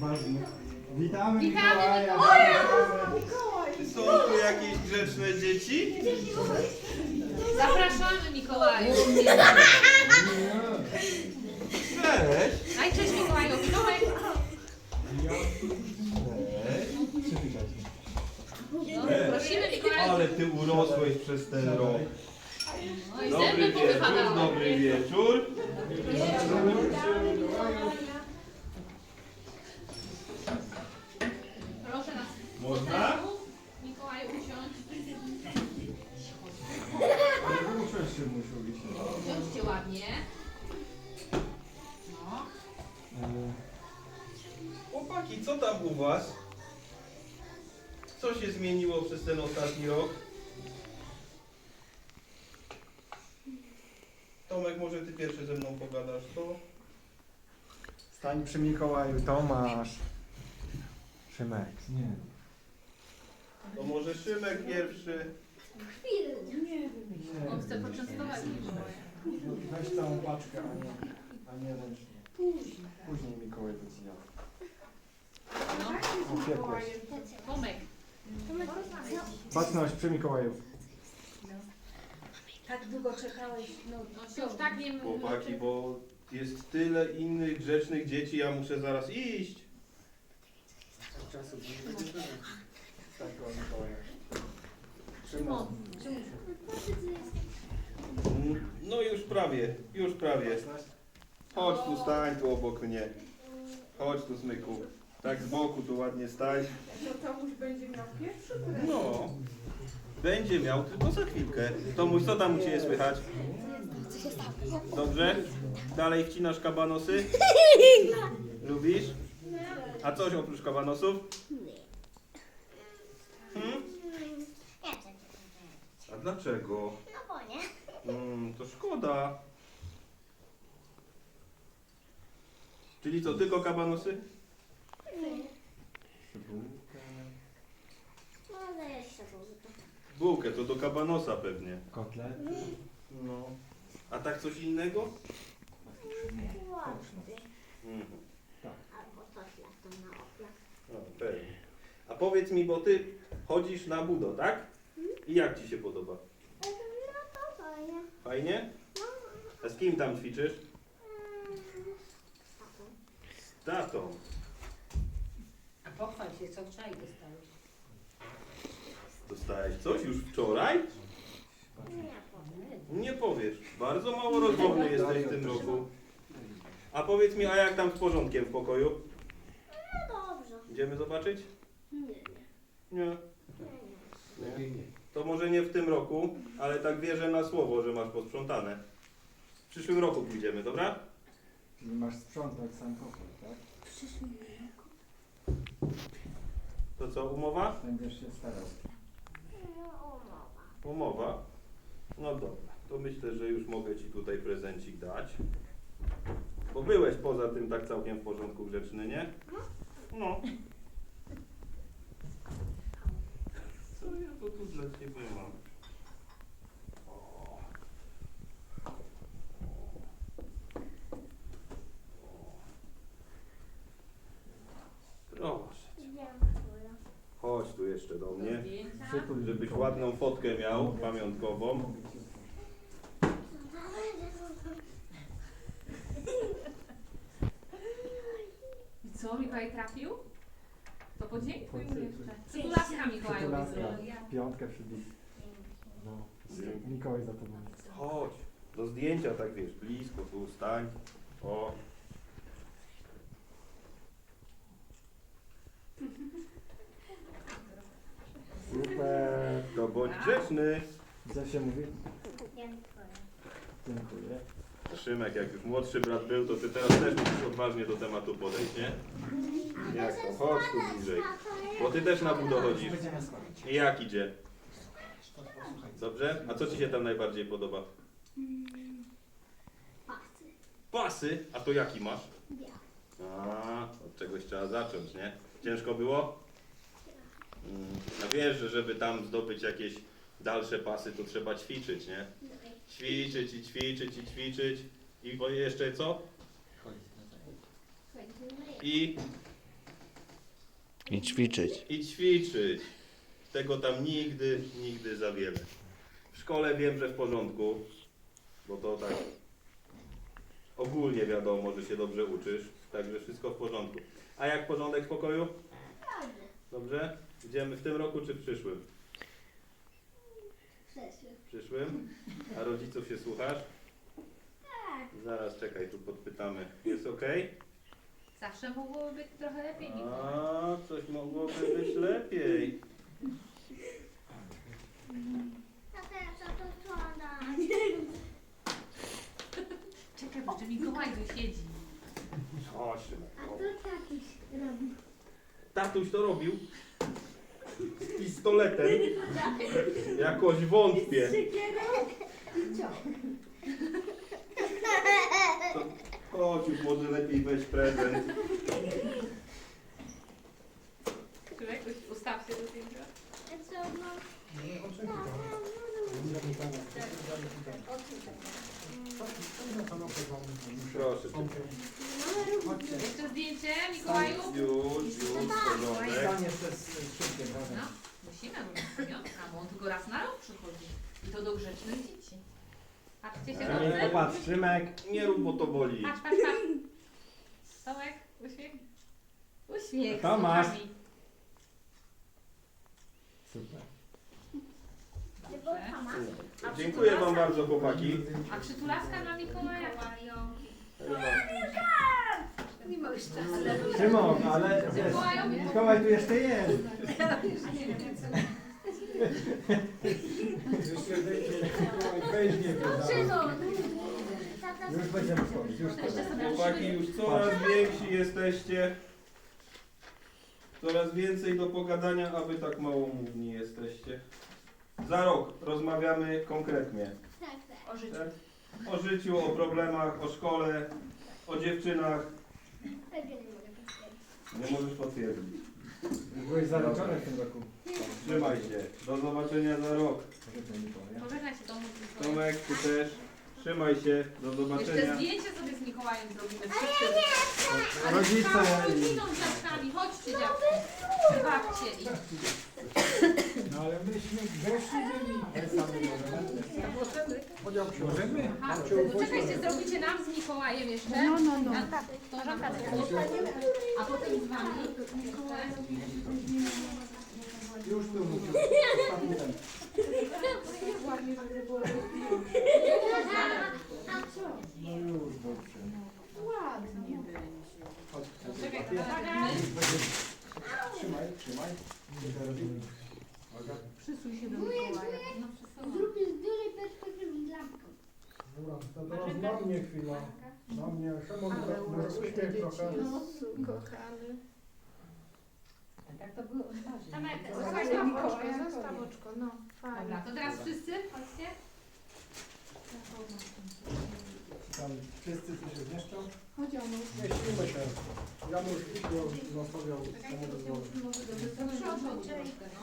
ważne. Witamy, Witamy, Mikołaja! Są tu jakieś grzeczne dzieci? Zapraszamy Mikołaju. Cześć! Daj cześć Mikołaju. Mikołaj. No, prosimy Mikołaju. Ale ty urosłeś przez ten rok. No i Dobry zęby wieczór, powypadały. dobry wieczór. Chłopaki, co tam u was? Co się zmieniło przez ten ostatni rok? Tomek, może ty pierwszy ze mną pogadasz, co? Stań przy Mikołaju, Tomasz. Szymek. Nie. To może Szymek pierwszy. On chce poczęstować Mikołaja. Weź całą paczkę, a nie, a nie ręcznie. Później Mikołaj to zjadł. No. Upiekłeś. Tomek. Baczność przy Mikołaju. Tak długo czekałeś, no, No się już tak nie Chłopaki, bo jest tyle innych grzecznych dzieci, ja muszę zaraz iść. Czasu Tak, o Mikołaja. Szymon. No już prawie, już prawie. Chodź tu, stań tu obok mnie. Chodź tu, smyku. Tak z boku tu ładnie stań. To Tomuś będzie miał pierwszy No. Będzie miał, tylko za chwilkę. Tomuś, co tam u Ciebie słychać? Dobrze? Dalej wcinasz kabanosy? Lubisz? A coś oprócz kabanosów? Hmm? A dlaczego? No bo nie. Mm, to szkoda. Czyli co, tylko kabanosy? No ale jeszcze to. Bułkę, to do kabanosa pewnie. Kotlet. No. A tak coś innego? Ładnie. Mhm. Albo to to na oplach. No, pewnie. A powiedz mi, bo ty chodzisz na budo, tak? I jak ci się podoba? No to fajnie. Fajnie? A z kim tam ćwiczysz? Z tatą. A pochwal się, co wczoraj dostałeś. Dostałeś coś już wczoraj? Nie powiem. Nie powiesz. Bardzo mało rozmowny jesteś w tym roku. A powiedz mi, a jak tam z porządkiem w pokoju? No dobrze. Idziemy zobaczyć? Nie, nie. Nie. nie. nie. To może nie w tym roku, ale tak wierzę na słowo, że masz posprzątane. W przyszłym roku pójdziemy, dobra? Czyli masz sprzątać sam pokój, tak? To co, umowa? Będziesz się starał. Umowa. Umowa? No dobra, to myślę, że już mogę Ci tutaj prezencik dać. Bo byłeś poza tym tak całkiem w porządku grzeczny, nie? No. Co ja to tu dla Ciebie mam? O. Proszę. Dziękuję. Chodź tu jeszcze do mnie. Żebyś ładną fotkę miał, pamiątkową. I co, Mikołaj trafił? To podziękuj mu Podziękuj. jeszcze. Przytulaska. zrobił. Piątkę przybij. No. Mikołaj za jest. Chodź, do zdjęcia tak wiesz, blisko, tu stań. O. Super. To bądź grzeczny. Co się mówi? Dziękuję. Dziękuję. Szymek, jak już młodszy brat był, to ty teraz też musisz odważnie do tematu podejść, nie? Jak to? Chodź tu bliżej. Bo ty też na budo chodzisz. I jak idzie? Dobrze? A co ci się tam najbardziej podoba? Pasy. Pasy? A to jaki masz? Białe. A, od czegoś trzeba zacząć, nie? Ciężko było? No wiesz, że żeby tam zdobyć jakieś dalsze pasy, to trzeba ćwiczyć, nie? Ćwiczyć i ćwiczyć i ćwiczyć. I bo jeszcze co? I I ćwiczyć. i ćwiczyć. Tego tam nigdy, nigdy za wiele. W szkole wiem, że w porządku, bo to tak ogólnie wiadomo, że się dobrze uczysz, także wszystko w porządku. A jak porządek w pokoju? Dobrze? Idziemy w tym roku czy w przyszłym? W przyszłym? A rodziców się słuchasz? Zaraz czekaj, tu podpytamy. Jest ok? Zawsze mogłoby być trochę lepiej, Mikołaj. A, coś mogłoby być lepiej. Tata, co to składać? Czekaj, bo Mikołaj tu siedzi. A to tatuś robi. Tatuś to robił pistoletem. Jakoś wątpię. To chodź już może lepiej weź prezent. Czekaj, ustaw się do co, no? Proszę cię. Jeszcze zdjęcie, Mikołaju? Już, już, porządek. Stanie przez szybkie, No, prawda? Musimy, bo jest pamiątka, bo on tylko raz na rok przychodzi. I to do grzecznych dzieci. Patrzcie się dobrze. Popatrz, Szymek. Nie rób, bo to boli. Patrz, patrz, patrz. Tomek, uśmiech. Uśmiech. Tomasz. z oczami. Super. Dobrze. Dziękuję wam bardzo chłopaki. A przytulaska dla Mikołaja? Szymon, ale Mikołaju? Mikołaj tu jeszcze jest. Jeszcze wejdzie, weźmie Już będziemy wchodzić, już Chłopaki już coraz więksi jesteście. Coraz więcej do pogadania, a wy tak małomówni jesteście. Za rok rozmawiamy konkretnie. o życiu. Tak? O życiu, o problemach, o szkole, o dziewczynach. Nie możesz potwierdzić. Byłeś zaroczony w tym roku. Trzymaj się. Do zobaczenia za rok. Pożegnaj się Tomek z Mikołajem. Tomek, ty też. Trzymaj się. Do Jeszcze zobaczenia. zdjęcie sobie z Mikołajem zrobimy. Wszyscy. Ale Rodzice. z rodziną z dziadkami. Chodźcie dziadki. I babcie. I... No ale myśmy gości byli. Możemy? To czekajcie, zrobicie nam z Mikołajem jeszcze. No, no, no. To nam A potem z. Już tu musisz. No już, dobrze. Ładnie. Chodź, papier. Trzymaj, trzymaj. Uwaga. Przysuń się do Mikołaja. No, przysuń. Zróbmy z dużej perspektywy lampką. Dobra, to teraz na mnie chwila. Na mnie. Szymon, może uśmiech trochę. No, kochany. Tak to było. Tomek, tam. Mikołaja. Zostaw oczko, no. Dobra, Fajnie. to teraz wszyscy, chodźcie. Tam wszyscy tu się zmieszczą. Chodź, Janusz. Mieścimy się. Janusz Wikło zostawiał samochód. Może do przodu troszkę, no.